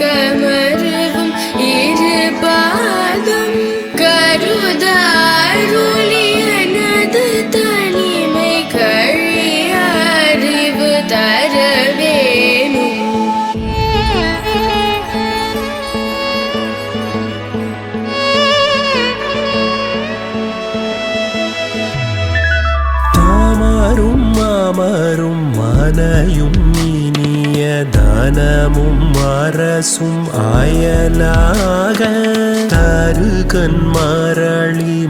கமருகும் இரு பாதம் கருதாருளியனது தனிமை கழிய அறிவு தர வேணும் தாமரும் மாமரும் மனையும் இனியத மனமும் அரசும் ஆயலாக தருகன் மரளி